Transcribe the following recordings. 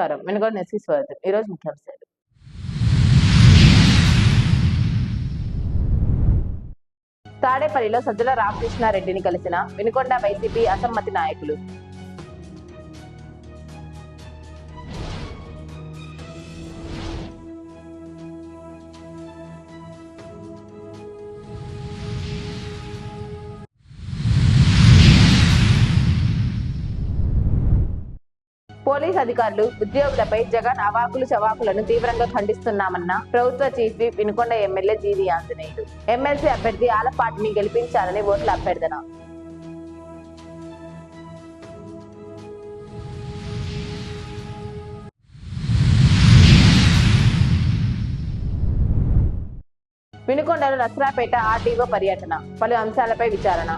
నమస్కారం. వెనుగోడు నెస్కి స్వాగతం. ఈరోజు ముఖ్యాంశాలు. తాడేపల్లిలో సజ్జల రామకృష్ణారెడ్డిని కలిసిన వినుకొండ వైసీపీ అసమ్మతి నాయకులు పోలీస్ అధికారులు ఉద్యోగులపై జగన్ అవాకులు చవాకులను తీవ్రంగా ఖండిస్తున్నామన్న ప్రభుత్వ chief whip Vinukonda MLA GV Anjaneyudu MLC అభ్యర్థి ఆలపాటిని గెలిపించాలని ఓట్ల అభ్యర్థన. వినుకొండలో నసరాపేట ఆర్డీఓ పర్యటన. పలు అంశాలపై విచారణ.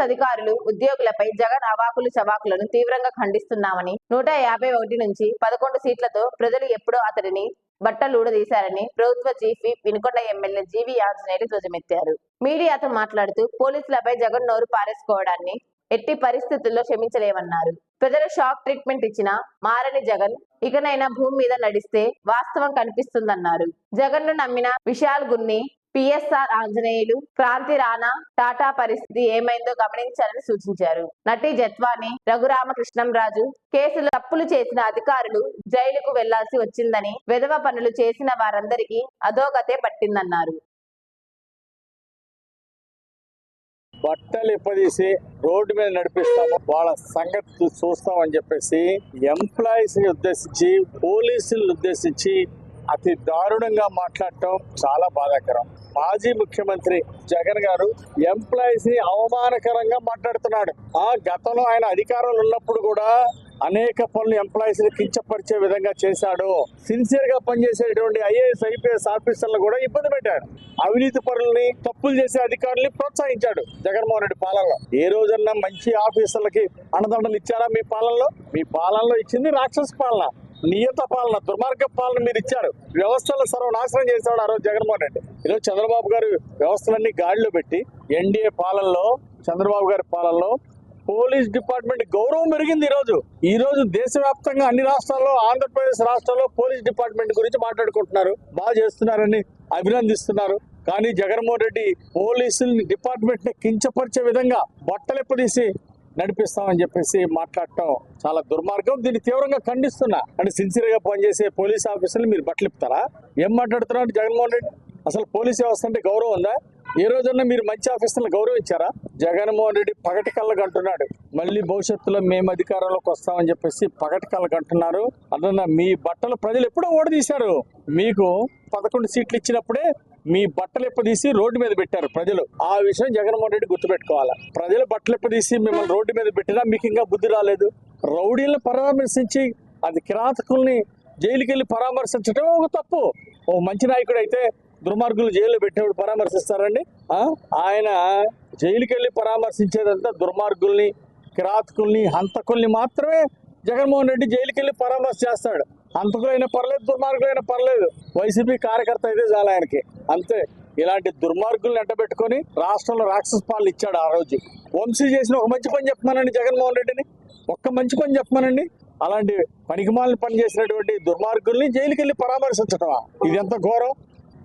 అధికారులు ఉద్యోగులపై జగన్ అవాకులు చవాకులను తీవ్రంగా ఖండిస్తున్నామని నూట యాభై ఒకటి నుంచి పదకొండు సీట్లతో ప్రజలు ఎప్పుడో అతడిని బట్టలూడదీశారని ప్రభుత్వ chief whip Vinukonda MLA GV Anjaneyulu ధ్వజమెత్తారు. మీడియాతో మాట్లాడుతూ పోలీసులపై జగన్ నోరు పారేసుకోవడాన్ని ఎట్టి పరిస్థితుల్లో క్షమించలేమన్నారు. ప్రజలు షాక్ ట్రీట్మెంట్ ఇచ్చిన మారని జగన్ ఇకనైనా భూమి మీద నడిస్తే వాస్తవం కనిపిస్తుందన్నారు. జగన్ను నమ్మిన విశాల్ గున్ని పిఎస్ఆర్ ఆంజనేయులు క్రాంతి రాణా టాటా పరిస్థితి ఏమైందో గమనించాలని సూచించారు. నటి జత్వాని రఘురామకృష్ణంరాజు కేసులు తప్పులు చేసిన అధికారులు జైలుకు వెళ్ళాల్సి వచ్చిందని విధవ పనులు చేసిన వారందరికీ అధోగతే పట్టిందన్నారు. బట్టలు ఇప్పదీసి రోడ్డు మీద నడిపిస్తాము వాళ్ళ సంగతి చూస్తామని చెప్పేసి ఎంప్లాయీస్ని ఉద్దేశించి పోలీసులను ఉద్దేశించి అతి దారుణంగా మాట్లాడటం చాలా బాధాకరం. మాజీ ముఖ్యమంత్రి జగన్ గారు ఎంప్లాయీస్ని అవమానకరంగా మాట్లాడుతున్నాడు. ఆ గతంలో ఆయన అధికారంలో ఉన్నప్పుడు కూడా అనేక పనులు ఎంప్లాయీస్ని కించపరిచే విధంగా చేశాడు. సిన్సియర్గా పనిచేసేటువంటి ఐఏఎస్ ఐపీఎస్ ఆఫీసర్లు కూడా ఇబ్బంది పెట్టాడు. అవినీతి పనుల్ని తప్పులు చేసే అధికారుల్ని ప్రోత్సహించాడు జగన్మోహన్ రెడ్డి పాలనలో. ఏ రోజన్నా మంచి ఆఫీసర్లకి అన్నదండలు ఇచ్చారా మీ పాలనలో? మీ పాలనలో ఇచ్చింది రాక్షస పాలన. నియత పాలన దుర్మార్గ పాలన మీరు ఇచ్చారు వ్యవస్థలు సర్వనాశనం చేశాడు ఆ రోజు జగన్మోహన్ రెడ్డి. ఈరోజు చంద్రబాబు గారు వ్యవస్థలన్నీ గాడిలో పెట్టి ఎన్డీఏ పాలనలో చంద్రబాబు గారి పాలనలో పోలీస్ డిపార్ట్మెంట్ గౌరవం పెరిగింది ఈరోజు. ఈరోజు ఈ రోజు దేశవ్యాప్తంగా అన్ని రాష్ట్రాల్లో ఆంధ్రప్రదేశ్ రాష్ట్రాల్లో పోలీస్ డిపార్ట్మెంట్ గురించి మాట్లాడుకుంటున్నారు. బాగా చేస్తున్నారని అభినందిస్తున్నారు. కానీ జగన్మోహన్ రెడ్డి పోలీసుల్ని డిపార్ట్మెంట్ని కించపరిచే విధంగా బట్టలెప్పదీసి నడిపిస్తామని చెప్పేసి మాట్లాడటం చాలా దుర్మార్గం. దీన్ని తీవ్రంగా ఖండిస్తున్నా. అంటే సిన్సియర్గా పనిచేసే పోలీస్ ఆఫీసర్లు మీరు బట్టలిపుతారా ఏం మాట్లాడుతున్నారు జగన్మోహన్ రెడ్డి? అసలు పోలీస్ వ్యవస్థ అంటే గౌరవం ఉందా? ఏ రోజన్నా మీరు మంచి ఆఫీసర్లు గౌరవించారా? జగన్మోహన్ రెడ్డి పగటి కళ్ళకు అంటున్నాడు. మళ్ళీ భవిష్యత్తులో మేము అధికారంలోకి వస్తామని చెప్పేసి పగటి కళ్ళకు అంటున్నారు. అన్న మీ బట్టలు ప్రజలు ఎప్పుడో ఓడదీశారు. మీకు పదకొండు సీట్లు ఇచ్చినప్పుడే మీ బట్టలు ఎప్పదీసి రోడ్డు మీద పెట్టారు ప్రజలు. ఆ విషయం జగన్మోహన్ రెడ్డి గుర్తుపెట్టుకోవాలి? ప్రజలు బట్టలిప్పదీసి మిమ్మల్ని రోడ్డు మీద పెట్టినా మీకు ఇంకా బుద్ధి రాలేదు. రౌడీలను పరామర్శించి అది కిరాతకుల్ని జైలుకి వెళ్ళి పరామర్శించడం ఒక తప్పు. ఓ మంచి నాయకుడు అయితే దుర్మార్గులు జైల్లో పెట్టినప్పుడు పరామర్శిస్తారండి. ఆయన జైలుకి వెళ్ళి పరామర్శించేదంతా దుర్మార్గుల్ని కిరాతకుల్ని హంతకుల్ని మాత్రమే జగన్మోహన్ రెడ్డి జైలుకి వెళ్ళి పరామర్శ చేస్తాడు. హంతకులైనా పర్లేదు దుర్మార్గులైనా పర్లేదు. వైసీపీ కార్యకర్త అయితే చాలా ఆయనకి. అంతే. ఇలాంటి దుర్మార్గుల్ని ఎంటబెట్టుకొని రాష్ట్రంలో రాక్షస పాలన ఇచ్చాడు ఆ రోజు. వంశీ చేసిన ఒక మంచి పని చెప్తున్నానండి జగన్మోహన్ రెడ్డిని. ఒక్క మంచి పని చెప్పమానండి. అలాంటి పనికిమాలని పని చేసినటువంటి దుర్మార్గుల్ని జైలుకి వెళ్ళి పరామర్శించటమా? ఇది ఎంత ఘోరం?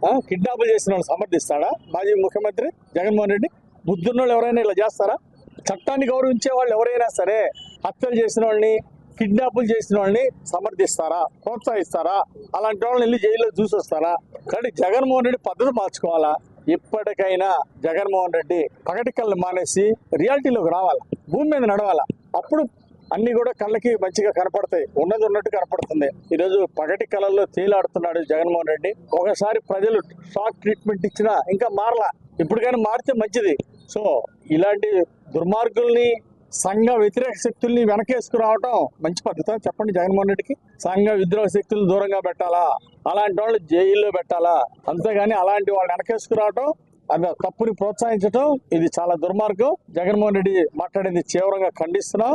ఆ? కిడ్నాపులు చేసిన వాళ్ళు సమర్థిస్తాడా? మాజీ ముఖ్యమంత్రి జగన్మోహన్ రెడ్డి? బుద్ధున్న ఎవరైనా ఇలా చేస్తారా? చట్టాన్ని గౌరవించే వాళ్ళు ఎవరైనా సరే హత్యలు చేసిన వాళ్ళని కిడ్నాపులు చేసిన వాళ్ళని సమర్థిస్తారా? ప్రోత్సహిస్తారా? అలాంటి వాళ్ళని వెళ్ళి జైల్లో చూసి వస్తారా కానీ జగన్మోహన్ రెడ్డి పద్ధతి మార్చుకోవాలా? ఇప్పటికైనా జగన్మోహన్ రెడ్డి పగటి కళ్ళు మానేసి రియాలిటీలోకి రావాలి? భూమి మీద నడవాలా? అప్పుడు అన్ని కూడా కళ్ళకి మంచిగా కనపడతాయి. ఉన్నది ఉన్నట్టు కనపడుతుంది. ఈరోజు పగటి కళల్లో తేలాడుతున్నాడు జగన్మోహన్ రెడ్డి. ఒకసారి ప్రజలు షాక్ ట్రీట్మెంట్ ఇచ్చినా ఇంకా మారలా. ఇప్పటికైనా మారితే మంచిది. సో ఇలాంటి దుర్మార్గుల్ని సంఘ వ్యతిరేక శక్తుల్ని వెనకేసుకురావటం మంచి పద్ధత. చెప్పండి జగన్మోహన్ రెడ్డికి. సంఘ విద్రోహ శక్తులను దూరంగా పెట్టాలా? అలాంటి వాళ్ళు జైల్లో పెట్టాలా? అంతేగాని అలాంటి వాళ్ళని వెనకేసుకురావటం అది తప్పుని ప్రోత్సహించడం ఇది చాలా దుర్మార్గం. జగన్మోహన్ రెడ్డి మాట్లాడింది తీవ్రంగా ఖండిస్తున్నాం.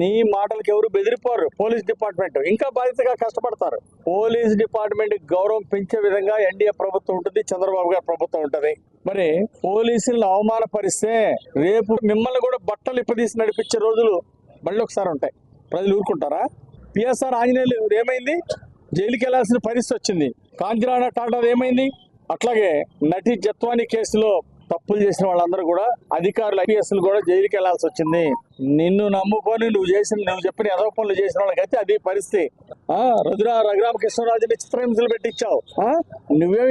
నీ మాటలకు ఎవరు బెదిరిపోరు. Police department. ఇంకా బాధ్యతగా కష్టపడతారు. పోలీస్ డిపార్ట్మెంట్ గౌరవం పెంచే విధంగా ఎన్డీఏ ప్రభుత్వం ఉంటుంది చంద్రబాబు గారి ప్రభుత్వం ఉంటుంది. మరి పోలీసులను అవమానపరిస్తే రేపు మిమ్మల్ని కూడా బట్టలు ఇప్పదీసి నడిపించే రోజులు మళ్ళీ ఒకసారి ఉంటాయి. ప్రజలు ఊరుకుంటారా? పిఎస్ఆర్ ఆంజనేయులు ఏమైంది? జైలుకి వెళ్ళాల్సిన పరిస్థితి వచ్చింది. కాంతిరాణ టాటా ఏమైంది? అట్లాగే నటి జత్వాని కేసులో తప్పులు చేసిన వాళ్ళందరూ కూడా అధికారులు ఐపీఎస్లు కూడా జైలుకి వెళ్ళాల్సి వచ్చింది. నిన్ను నమ్ముకొని నువ్వు చేసిన నువ్వు చెప్పిన ఎదవ పనులు చేసిన వాళ్ళకైతే అది పరిస్థితి. ఆ రఘురామ రఘురామకృష్ణరాజుని చిత్రహింసలు పెట్టించావు. ఆ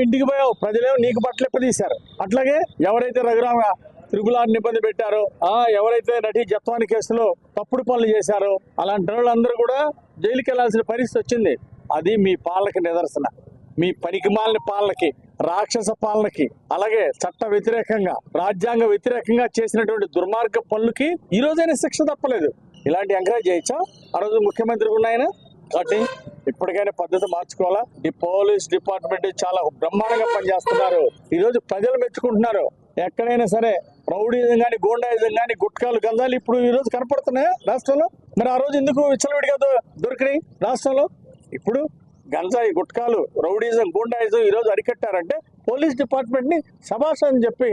ఇంటికి పోయావు? ప్రజలేమో నీకు బట్టలు ఎప్పదీశారు. అట్లాగే ఎవరైతే రఘురామ త్రిపులాన్ని ఇబ్బంది పెట్టారో ఆ ఎవరైతే నటి జత్వాని కేసులో తప్పుడు పనులు చేశారో అలాంటి వాళ్ళందరూ కూడా జైలుకి వెళ్ళాల్సిన పరిస్థితి వచ్చింది. అది మీ పాలకి నిదర్శన. మీ పనికిమాలిన పాలనకి రాక్షస పాలనకి అలాగే చట్ట వ్యతిరేకంగా రాజ్యాంగ వ్యతిరేకంగా చేసినటువంటి దుర్మార్గ పనులకి ఈ రోజైనా శిక్ష తప్పలేదు. ఇలాంటి ఎంకరేజ్ చేయొచ్చా? ఆ రోజు ముఖ్యమంత్రి కూడా ఆయన కాబట్టి ఇప్పటికైనా పద్ధతి మార్చుకోవాలా? ఈ పోలీస్ డిపార్ట్మెంట్ చాలా బ్రహ్మాండంగా పనిచేస్తున్నారు. ఈ రోజు ప్రజలు మెచ్చుకుంటున్నారు. ఎక్కడైనా సరే రౌడీజం కానీ గోండాయిజం కానీ గుట్కాలు గంధాలు ఇప్పుడు ఈ రోజు కనపడుతున్నాయా రాష్ట్రంలో? మరి ఆ రోజు ఎందుకు విచ్చలవిడిగా దొ- దొరికినాయి రాష్ట్రంలో? ఇప్పుడు గంజాయి గుట్కాలు రౌడీజం గూండాయిజం ఈ రోజు అరికట్టారంటే పోలీస్ డిపార్ట్మెంట్ని ని అని చెప్పి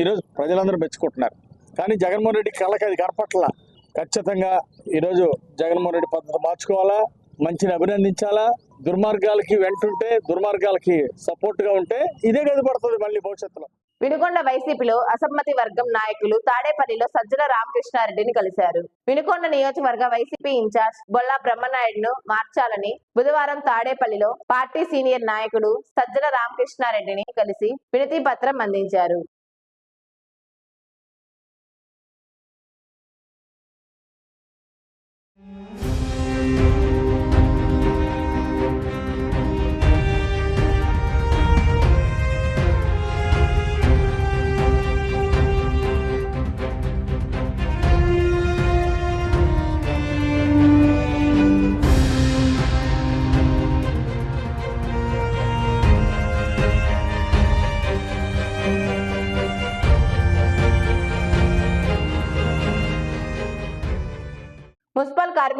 ఈరోజు ప్రజలందరూ మెచ్చుకుంటున్నారు. కానీ జగన్మోహన్ రెడ్డి కళ్ళకి అది కనపట్ల. ఖచ్చితంగా ఈరోజు జగన్మోహన్ రెడ్డి పద్ధతి మార్చుకోవాలా? మంచిని అభినందించాలా? దుర్మార్గాలకి వెంటుంటే దుర్మార్గాలకి సపోర్ట్గా ఉంటే ఇదే గది పడుతుంది మళ్ళీ భవిష్యత్తులో. వినుకొండ వైసీపీలో అసమ్మతి వర్గం నాయకులు తాడేపల్లిలో సజ్జల రామకృష్ణారెడ్డిని కలిశారు. వినుకొండ నియోజకవర్గ వైసీపీ ఇన్ఛార్జ్ బొల్లా బ్రహ్మనాయుడును మార్చాలని బుధవారం తాడేపల్లిలో పార్టీ సీనియర్ నాయకుడు సజ్జల రామకృష్ణారెడ్డిని కలిసి వినతి పత్రం అందించారు. మున్సిపల్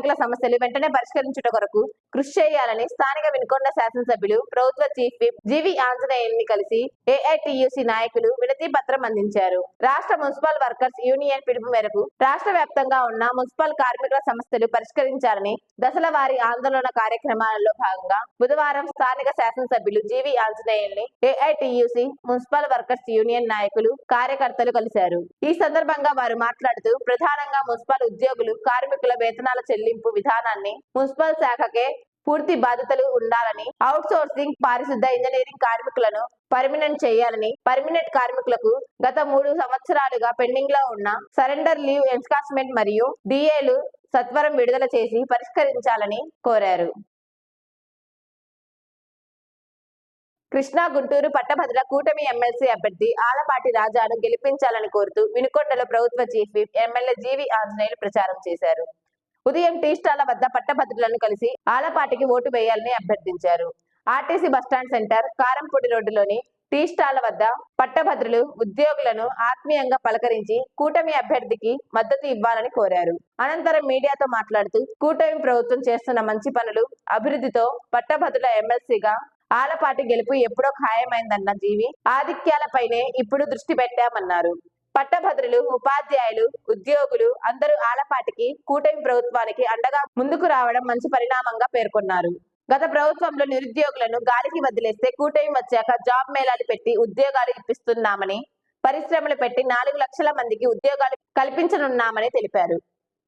కార్మికుల సమస్యలు వెంటనే పరిష్కరించుట కొరకు కృషి చేయాలని స్థానిక వినుకొండ శాసనసభ్యులు ప్రభుత్వ చీఫ్ విప్ జీవి ఆంజనేయుని కలిసి ఏఐటియుసి నాయకులు వినతి పత్రం అందించారు. రాష్ట్ర మున్సిపల్ వర్కర్స్ యూనియన్ పిలుపు మేరకు రాష్ట్ర వ్యాప్తంగా ఉన్న మున్సిపల్ కార్మికుల సమస్యలు పరిష్కరించాలని దశల వారి ఆందోళన కార్యక్రమాలలో భాగంగా బుధవారం స్థానిక శాసనసభ్యులు జీవి ఆంజనేయుల్ని ఏఐటియుసి మున్సిపల్ వర్కర్స్ యూనియన్ నాయకులు కార్యకర్తలు కలిశారు. ఈ సందర్భంగా వారు మాట్లాడుతూ ప్రధానంగా మున్సిపల్ ఉద్యోగులు కార్మికుల వేతనాల చెల్లింపు విధానాన్ని మున్సిపల్ శాఖకే పూర్తి బాధ్యతలు ఉండాలని అవుట్ సోర్సింగ్ పారిశుద్ధ ఇంజనీరింగ్ కార్మికులను పర్మినెంట్ చేయాలని పర్మినెంట్ కార్మికులకు గత మూడు సంవత్సరాలుగా పెండింగ్లో ఉన్న సరెండర్ లీవ్ ఎన్స్కాస్మెంట్ మరియు డిఏలు సత్వరం విడుదల చేసి పరిష్కరించాలని కోరారు. కృష్ణా గుంటూరు పట్టభద్ర కూటమి ఎమ్మెల్సీ అభ్యర్థి ఆలపాటి రాజాను గెలిపించాలని కోరుతూ వినుకొండలో ప్రభుత్వ chief whip MLA GV Anjaneyulu ప్రచారం చేశారు. ఉదయం టీ స్టాళ్ళ వద్ద పట్టభద్రులను కలిసి ఆలపాటికి ఓటు వేయాలని అభ్యర్థించారు. ఆర్టీసీ బస్టాండ్ సెంటర్ కారంపూడి రోడ్డులోని టీ స్టాళ్ళ వద్ద పట్టభద్రులు ఉద్యోగులను ఆత్మీయంగా పలకరించి కూటమి అభ్యర్థికి మద్దతు ఇవ్వాలని కోరారు. అనంతరం మీడియాతో మాట్లాడుతూ కూటమి ప్రభుత్వం చేస్తున్న మంచి పనులు అభివృద్ధితో పట్టభద్రుల ఎమ్మెల్సీగా ఆలపాటి గెలుపు ఎప్పుడో ఖాయమైందన్న జీవి ఆధిక్యాలపైనే ఇప్పుడు దృష్టి పెట్టామన్నారు. పట్టభద్రులు ఉపాధ్యాయులు ఉద్యోగులు అందరూ ఆలపాటికి కూటమి ప్రభుత్వానికి అండగా ముందుకు రావడం మంచి పరిణామంగా పేర్కొన్నారు. గత ప్రభుత్వంలో నిరుద్యోగులను గాలికి వదిలేస్తే కూటమి వచ్చాక జాబ్ మేళాలు పెట్టి ఉద్యోగాలు ఇప్పిస్తున్నామని పరిశ్రమలు పెట్టి నాలుగు లక్షల మందికి ఉద్యోగాలు కల్పించనున్నామని తెలిపారు.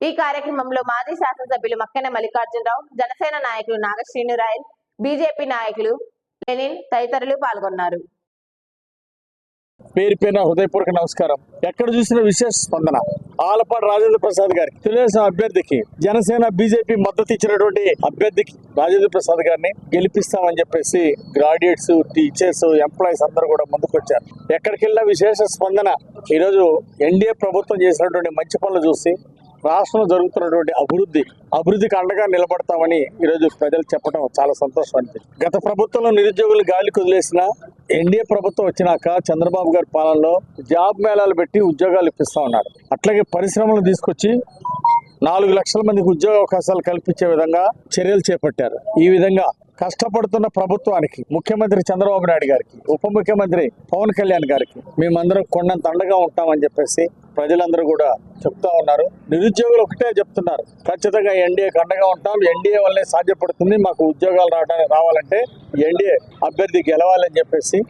ఈ కార్యక్రమంలో మాజీ శాసనసభ్యులు మక్కెన మల్లికార్జునరావు జనసేన నాయకులు నాగశ్రీనురాయల్ బీజేపీ నాయకులు లెనిన్ తదితరులు పాల్గొన్నారు. పేరు పేరున హృదయపూర్వక నమస్కారం. ఎక్కడ చూసిన విశేష స్పందన. ఆలపాటి రాజేంద్ర ప్రసాద్ గారికి తెలుగుదేశం అభ్యర్థికి జనసేన బీజేపీ మద్దతు ఇచ్చినటువంటి అభ్యర్థికి రాజేంద్ర ప్రసాద్ గారిని గెలిపిస్తామని చెప్పేసి గ్రాడ్యుయేట్స్ టీచర్స్ ఎంప్లాయీస్ అందరూ కూడా ముందుకొచ్చారు. ఎక్కడికి వెళ్ళిన విశేష స్పందన. ఈరోజు ఎన్డీఏ ప్రభుత్వం చేసినటువంటి మంచి పనులు చూసి రాష్ట్రంలో జరుగుతున్నటువంటి అభివృద్ధి అభివృద్ధికి అండగా నిలబడతామని ఈరోజు ప్రజలు చెప్పడం చాలా సంతోషం అనిపించింది గత ప్రభుత్వంలో నిరుద్యోగులు గాలికి వదిలేసిన ఎన్డీఏ ప్రభుత్వం వచ్చినాక చంద్రబాబు గారి పాలనలో జాబ్ మేళాలు పెట్టి ఉద్యోగాలు ఇప్పిస్తా ఉన్నారు. అట్లాగే పరిశ్రమలు తీసుకొచ్చి నాలుగు లక్షల మందికి ఉద్యోగ అవకాశాలు కల్పించే విధంగా చర్యలు చేపట్టారు. ఈ విధంగా కష్టపడుతున్న ప్రభుత్వానికి ముఖ్యమంత్రి చంద్రబాబు నాయుడు గారికి ఉప ముఖ్యమంత్రి పవన్ కళ్యాణ్ గారికి మేమందరం కొండంత అండగా ఉంటామని చెప్పేసి ప్రజలందరూ కూడా చెప్తా ఉన్నారు. నిరుద్యోగులు ఒకటే చెప్తున్నారు. ఖచ్చితంగా ఎన్డీఏ అండగా ఉంటాం. ఎన్డీఏ వల్లే సాధ్యపడుతుంది. మాకు ఉద్యోగాలు రావడానికి రావాలంటే ఎన్డీఏ అభ్యర్థి గెలవాలని చెప్పేసి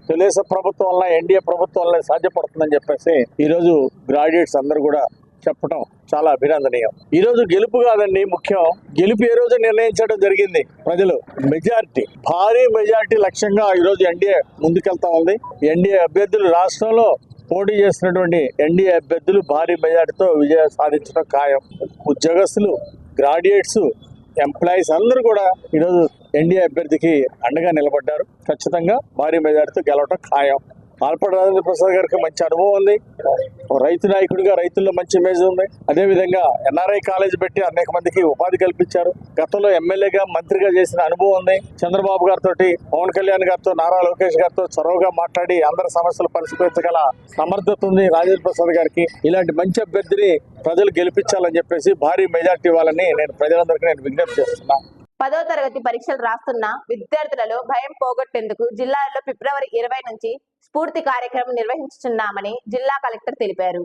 తెలుగుదేశం ప్రభుత్వం వల్ల ఎన్డీఏ ప్రభుత్వం వల్ల సాధ్యపడుతుందని చెప్పేసి ఈరోజు గ్రాడ్యుయేట్స్ అందరూ కూడా చెప్పడం చాలా అభినందనీయం. ఈ రోజు గెలుపు కాదండి ముఖ్యం. గెలుపు ఏ రోజు నిర్ణయించడం జరిగింది? ప్రజలు మెజారిటీ భారీ మెజారిటీ లక్ష్యంగా ఈ రోజు ఎన్డీఏ ముందుకెళ్తా ఉంది. ఎన్డీఏ అభ్యర్థులు రాష్ట్రంలో పోటీ చేసినటువంటి ఎన్డీఏ అభ్యర్థులు భారీ మెజారిటీతో విజయం సాధించడం ఖాయం. ఉద్యోగస్తులు గ్రాడ్యుయేట్స్ ఎంప్లాయీస్ అందరూ కూడా ఈరోజు ఎన్డీఏ అభ్యర్థికి అండగా నిలబడ్డారు. ఖచ్చితంగా భారీ మెజారిటీతో గెలవడం ఖాయం. ఆల్పడ రాజేంద్ర ప్రసాద్ గారికి మంచి అనుభవం ఉంది. రైతు నాయకుడిగా రైతుల్లో మంచి ఇమేజ్ ఉంది. అదే విధంగా ఎన్ఆర్ఐ కాలేజ్ పెట్టి అనేక మందికి ఉపాధి కల్పించారు. గతంలో ఎమ్మెల్యేగా మంత్రిగా చేసిన అనుభవం ఉంది. చంద్రబాబు గారితో పవన్ కళ్యాణ్ గారితో నారా లోకేష్ గారితో చొరవగా మాట్లాడి అందరి సమస్యలు పరిష్కరించగల సమర్థత ఉంది రాజేంద్ర ప్రసాద్ గారికి. ఇలాంటి మంచి అభ్యర్థిని ప్రజలు గెలిపించాలని చెప్పేసి భారీ మెజార్టీ ఇవ్వాలని నేను ప్రజలందరికీ నేను విజ్ఞప్తి చేస్తున్నా. పదో తరగతి పరీక్షలు రాస్తున్న విద్యార్థులలో భయం పోగొట్టేందుకు జిల్లాలో ఫిబ్రవరి ఇరవై నుంచి స్ఫూర్తి కార్యక్రమం నిర్వహించుతున్నామని జిల్లా కలెక్టర్ తెలిపారు.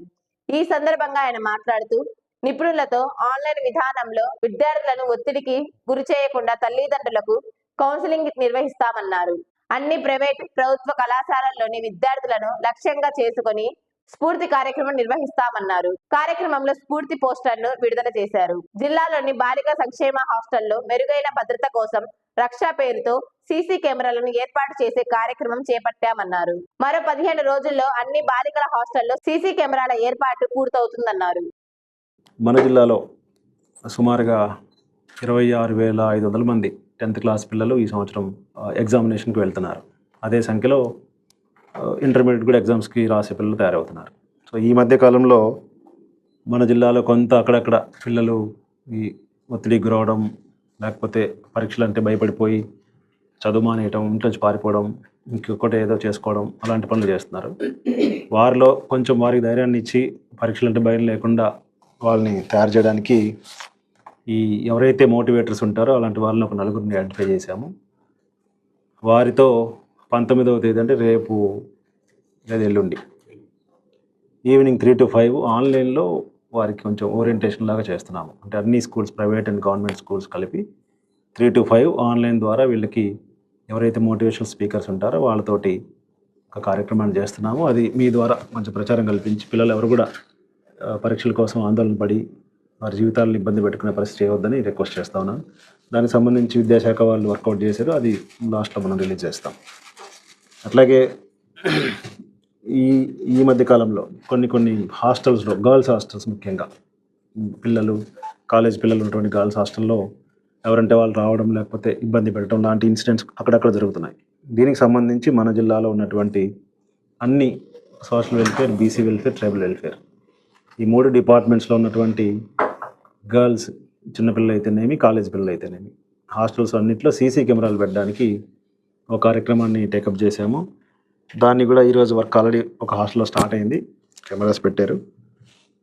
ఈ సందర్భంగా ఆయన మాట్లాడుతూ నిపుణులతో ఆన్లైన్ విధానంలో విద్యార్థులను ఒత్తిడికి గురి చేయకుండా తల్లిదండ్రులకు కౌన్సిలింగ్ నిర్వహిస్తామన్నారు. అన్ని ప్రైవేట్ ప్రభుత్వ కళాశాలల్లోని విద్యార్థులను లక్ష్యంగా చేసుకుని స్ఫూర్తి కార్యక్రమం నిర్వహిస్తామన్నారు. కార్యక్రమంలో స్ఫూర్తి పోస్టర్ను విడుదల చేశారు. జిల్లాలోని బాలిక సంక్షేమ హాస్టల్లో మెరుగైన భద్రత కోసం రక్షా పేరుతో సీసీ కెమెరాలను ఏర్పాటు చేసే కార్యక్రమం చేపట్టామన్నారు. మరో పదిహేను రోజుల్లో అన్ని బాలికల హాస్టల్లో సీసీ కెమెరాల ఏర్పాటు పూర్తవుతుందన్నారు. మన జిల్లాలో సుమారుగా ఇరవై ఆరు వేల ఐదు వందల మంది టెన్త్ క్లాస్ పిల్లలు ఈ సంవత్సరం ఎగ్జామినేషన్కి వెళ్తున్నారు. అదే సంఖ్యలో ఇంటర్మీడియట్ కూడా ఎగ్జామ్స్కి రాసే పిల్లలు తయారవుతున్నారు. సో ఈ మధ్య కాలంలో మన జిల్లాలో కొంత అక్కడక్కడ పిల్లలు ఈ ఒత్తిడికి గురవడం లేకపోతే పరీక్షలు అంటే భయపడిపోయి చదువు మానేయటం ఇంట్లోంచి పారిపోవడం ఇంకొకటి ఏదో చేసుకోవడం అలాంటి పనులు చేస్తున్నారు. వారిలో కొంచెం వారికి ధైర్యాన్ని ఇచ్చి పరీక్షలు అంటే భయం లేకుండా వాళ్ళని తయారు చేయడానికి ఈ ఎవరైతే మోటివేటర్స్ ఉంటారో అలాంటి వాళ్ళని ఒక నలుగురిని ఐడెంటిఫై చేశాము. వారితో పంతొమ్మిదవ తేదీ అంటే రేపు లేదా ఎల్లుండి. ఈవినింగ్ త్రీ టు ఫైవ్ ఆన్లైన్లో వారికి కొంచెం ఓరియంటేషన్ లాగా చేస్తున్నాము. అంటే అన్ని schools private and government schools కలిపి త్రీ టు ఫైవ్ ఆన్లైన్ ద్వారా వీళ్ళకి ఎవరైతే మోటివేషనల్ స్పీకర్స్ ఉంటారో వాళ్ళతోటి ఒక కార్యక్రమాన్ని చేస్తున్నాము. అది మీ ద్వారా కొంచెం ప్రచారం కల్పించి పిల్లలు ఎవరు కూడా పరీక్షల కోసం ఆందోళన పడి వారి జీవితాలను ఇబ్బంది పెట్టుకునే పరిస్థితి చేయవద్దని రిక్వెస్ట్ చేస్తా ఉన్నాను. దానికి సంబంధించి విద్యాశాఖ వాళ్ళు వర్కౌట్ చేశారు. అది లాస్ట్లో మనం రిలీజ్ చేస్తాం. అట్లాగే ఈ ఈ మధ్య కాలంలో కొన్ని కొన్ని హాస్టల్స్లో గర్ల్స్ హాస్టల్స్ ముఖ్యంగా పిల్లలు కాలేజ్ పిల్లలు ఉన్నటువంటి గర్ల్స్ హాస్టల్లో ఎవరంటే వాళ్ళు రావడం లేకపోతే ఇబ్బంది పెట్టడం లాంటి ఇన్సిడెంట్స్ అక్కడక్కడ జరుగుతున్నాయి. దీనికి సంబంధించి మన జిల్లాలో ఉన్నటువంటి అన్ని social welfare BC welfare tribal welfare. ఈ మూడు డిపార్ట్మెంట్స్లో ఉన్నటువంటి గర్ల్స్ చిన్నపిల్లలు అయితేనేమి కాలేజ్ పిల్లలు అయితేనేమి హాస్టల్స్ అన్నింటిలో సీసీ కెమెరాలు పెట్టడానికి ఒక కార్యక్రమాన్ని టేకప్ చేశాము. దాన్ని కూడా ఈరోజు వర్క్ ఆల్రెడీ ఒక హాస్టల్లో స్టార్ట్ అయింది. కెమెరాస్ పెట్టారు.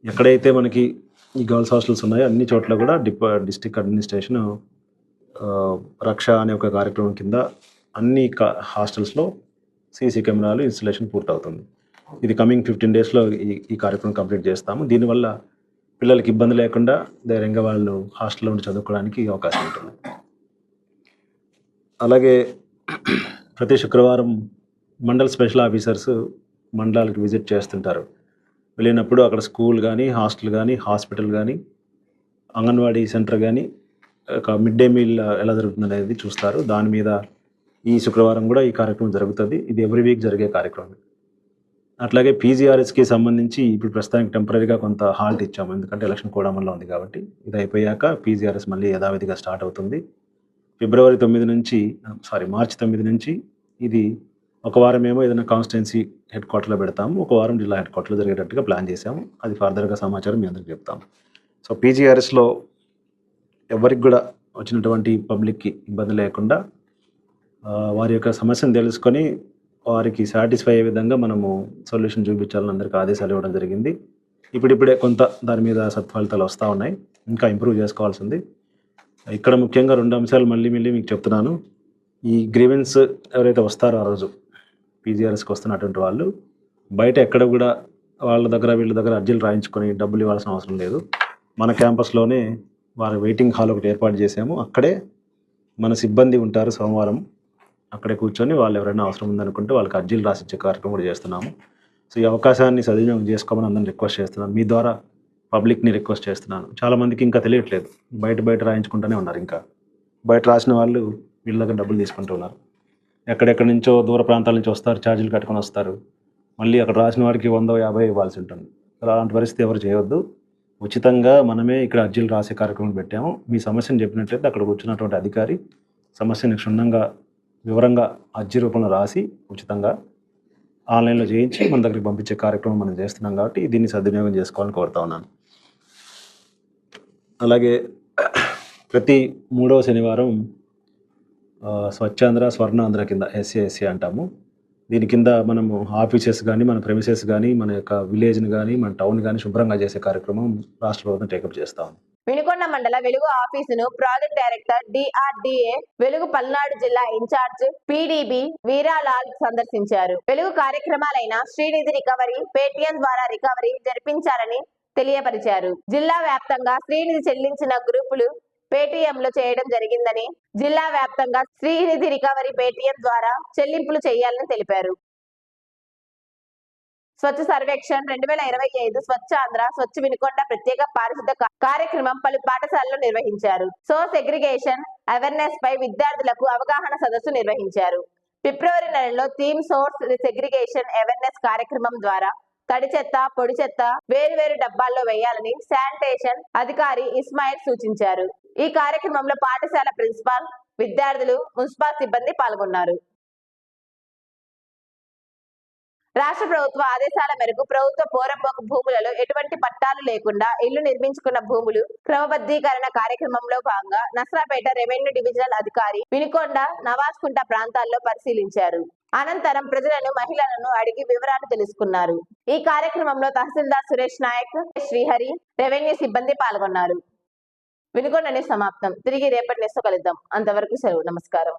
ఎక్కడైతే మనకి ఈ గర్ల్స్ హాస్టల్స్ ఉన్నాయో అన్ని చోట్ల కూడా డిప డిస్టిక్ అడ్మినిస్ట్రేషన్ రక్ష అనే ఒక కార్యక్రమం కింద అన్ని కా- హాస్టల్స్లో సీసీ కెమెరాలు ఇన్స్టలేషన్ పూర్తవుతుంది. ఇది కమింగ్ ఫిఫ్టీన్ డేస్లో ఈ ఈ కార్యక్రమం కంప్లీట్ చేస్తాము. దీనివల్ల పిల్లలకి ఇబ్బంది లేకుండా ధైర్యంగా వాళ్ళు హాస్టల్లో ఉండి చదువుకోవడానికి అవకాశం ఉంటుంది. అలాగే ప్రతి శుక్రవారం మండల్ స్పెషల్ ఆఫీసర్స్ మండలాలకు విజిట్ చేస్తుంటారు. వెళ్ళినప్పుడు అక్కడ స్కూల్ కానీ హాస్టల్ కానీ హాస్పిటల్ కానీ అంగన్వాడీ సెంటర్ కానీ ఒక మిడ్ డే మీల్ ఎలా జరుగుతుంది అనేది చూస్తారు. దాని మీద ఈ శుక్రవారం కూడా ఈ కార్యక్రమం జరుగుతుంది. ఇది ఎవ్రీ వీక్ జరిగే కార్యక్రమం. అట్లాగే పీజీఆర్ఎస్కి సంబంధించి ఇప్పుడు ప్రస్తుతానికి టెంపరీగా కొంత హాల్ట్ ఇచ్చాము. ఎందుకంటే ఎలక్షన్ కూడా అమల్లో ఉంది కాబట్టి ఇది అయిపోయాక పీజీఆర్ఎస్ మళ్ళీ యథావిధిగా స్టార్ట్ అవుతుంది. ఫిబ్రవరి తొమ్మిది నుంచి సారీ మార్చి తొమ్మిది నుంచి ఇది ఒక వారం ఏమో ఏదైనా కాన్స్టిట్యున్సీ హెడ్ క్వార్టర్లో పెడతాము ఒక వారం జిల్లా హెడ్ క్వార్టర్లో జరిగేటట్టుగా ప్లాన్ చేసాము అది ఫర్దర్గా సమాచారం మీ అందరికి చెప్తాము సో పీజీఆర్ఎస్లో ఎవరికి కూడా వచ్చినటువంటి పబ్లిక్కి ఇబ్బంది లేకుండా వారి యొక్క సమస్యను తెలుసుకొని వారికి సాటిస్ఫై అయ్యే విధంగా మనము సొల్యూషన్ చూపించాలని అందరికీ ఆదేశాలు ఇవ్వడం జరిగింది. ఇప్పుడిప్పుడే కొంత దాని మీద సత్ఫలితాలు వస్తూ ఉన్నాయి. ఇంకా ఇంప్రూవ్ చేసుకోవాల్సింది ఇక్కడ ముఖ్యంగా రెండు అంశాలు మళ్ళీ మళ్ళీ మీకు చెప్తున్నాను. ఈ గ్రీవెన్స్ ఎవరైతే వస్తారో ఆ రోజు పీజీఆర్ఎస్కి వస్తున్నటువంటి వాళ్ళు బయట ఎక్కడ కూడా వాళ్ళ దగ్గర వీళ్ళ దగ్గర అర్జీలు రాయించుకొని డబ్బులు ఇవ్వాల్సిన అవసరం లేదు. మన క్యాంపస్లోనే వారి వెయిటింగ్ హాల్ ఒకటి ఏర్పాటు చేసాము అక్కడే మన సిబ్బంది ఉంటారు సోమవారం. అక్కడే కూర్చొని వాళ్ళు ఎవరైనా అవసరం ఉందనుకుంటే వాళ్ళకి అర్జీలు రాసిచ్చే కార్యక్రమం కూడా చేస్తున్నాము. సో ఈ అవకాశాన్ని సద్వినియోగం చేసుకోమని అందరిని రిక్వెస్ట్ చేస్తున్నాను. మీ ద్వారా పబ్లిక్ని రిక్వెస్ట్ చేస్తున్నాను. చాలామందికి ఇంకా తెలియట్లేదు. బయట బయట రాయించుకుంటూనే ఉన్నారు ఇంకా. బయట రాసిన వాళ్ళు వీళ్ళ దగ్గర డబ్బులు తీసుకుంటూ ఉన్నారు. ఎక్కడెక్కడి నుంచో దూర ప్రాంతాల నుంచి వస్తారు ఛార్జీలు కట్టుకొని వస్తారు. మళ్ళీ అక్కడ రాసిన వారికి వంద యాభై ఇవ్వాల్సి ఉంటుంది. అలాంటి పరిస్థితి ఎవరు చేయవద్దు ఉచితంగా మనమే ఇక్కడ అర్జీలు రాసే కార్యక్రమం పెట్టాము. మీ సమస్యను చెప్పినట్లయితే అక్కడ కూర్చున్నటువంటి అధికారి సమస్యని క్షుణ్ణంగా వివరంగా అర్జీ రూపంలో రాసి ఉచితంగా ఆన్లైన్లో చేయించి మన దగ్గరికి పంపించే కార్యక్రమం మనం చేస్తున్నాం కాబట్టి దీన్ని సద్వినియోగం చేసుకోవాలని కోరుతా ఉన్నాను. అలాగే ప్రతి మూడవ శనివారం ఆ, స్వచ్ఛాంధ్ర స్వర్ణాంధ్ర కింద ఎస్సీ ఎస్సీ అంటాము. దీని కింద మనము ఆఫీసెస్ కానీ మన ప్రెమిసెస్ కానీ మన యొక్క విలేజ్ని కానీ మన టౌన్ కానీ శుభ్రంగా చేసే కార్యక్రమం రాష్ట్ర ప్రభుత్వం టేకప్ చేస్తా ఉంది. వినుకొండ మండల వెలుగు ఆఫీసును ప్రాజెక్ట్ డైరెక్టర్ డిఆర్డిఏ వెలుగు పల్నాడు జిల్లా ఇన్ఛార్జ్ పిడిబి వీరాలాల్ సందర్శించారు. వెలుగు కార్యక్రమాలైన శ్రీనిధి రికవరీ పేటిఎం ద్వారా రికవరీ జరిపించాలని తెలియపరిచారు. జిల్లా వ్యాప్తంగా శ్రీనిధి చెల్లించిన గ్రూపులు పేటిఎం లో చేయడం జరిగిందని జిల్లా వ్యాప్తంగా శ్రీనిధి రికవరీ పేటిఎం ద్వారా చెల్లింపులు చేయాలని తెలిపారు. స్వచ్ఛ సర్వేక్షణ్ రెండు వేల ఇరవై ఐదు స్వచ్ఛ ఆంధ్ర స్వచ్ఛ వినుకొండ ప్రత్యేక పారిశుద్ధ కార్యక్రమం పలు పాఠశాలలో నిర్వహించారు. సో సెగ్రిగేషన్ అవేర్నెస్ పై విద్యార్థులకు అవగాహన సదస్సు నిర్వహించారు. ఫిబ్రవరి నెలలో థీమ్ సోర్స్ సెగ్రిగేషన్ అవేర్నెస్ కార్యక్రమం ద్వారా తడి చెత్త పొడి చెత్త వేరువేరు డబ్బాల్లో వేయాలని శానిటేషన్ అధికారి ఇస్మాయిల్ సూచించారు. ఈ కార్యక్రమంలో పాఠశాల ప్రిన్సిపాల్ విద్యార్థులు మున్సిపల్ సిబ్బంది పాల్గొన్నారు. రాష్ట్ర ప్రభుత్వ ఆదేశాల మేరకు ప్రభుత్వ పోరంబోకు భూములలో ఎటువంటి పట్టాలు లేకుండా ఇల్లు నిర్మించుకున్న భూములు క్రమబద్ధీకరణ కార్యక్రమంలో భాగంగా నసరాపేట రెవెన్యూ డివిజనల్ అధికారి వినుకొండ నవాజ్కుంట ప్రాంతాల్లో పరిశీలించారు. అనంతరం ప్రజలను మహిళలను అడిగి వివరాలు తెలుసుకున్నారు. ఈ కార్యక్రమంలో తహసీల్దార్ సురేష్ నాయక్ శ్రీహరి రెవెన్యూ సిబ్బంది పాల్గొన్నారు. వినుకొండనే సమాప్తం. తిరిగి రేపటి నెస్తో కలుద్దాం. అంతవరకు సెలవు. నమస్కారం.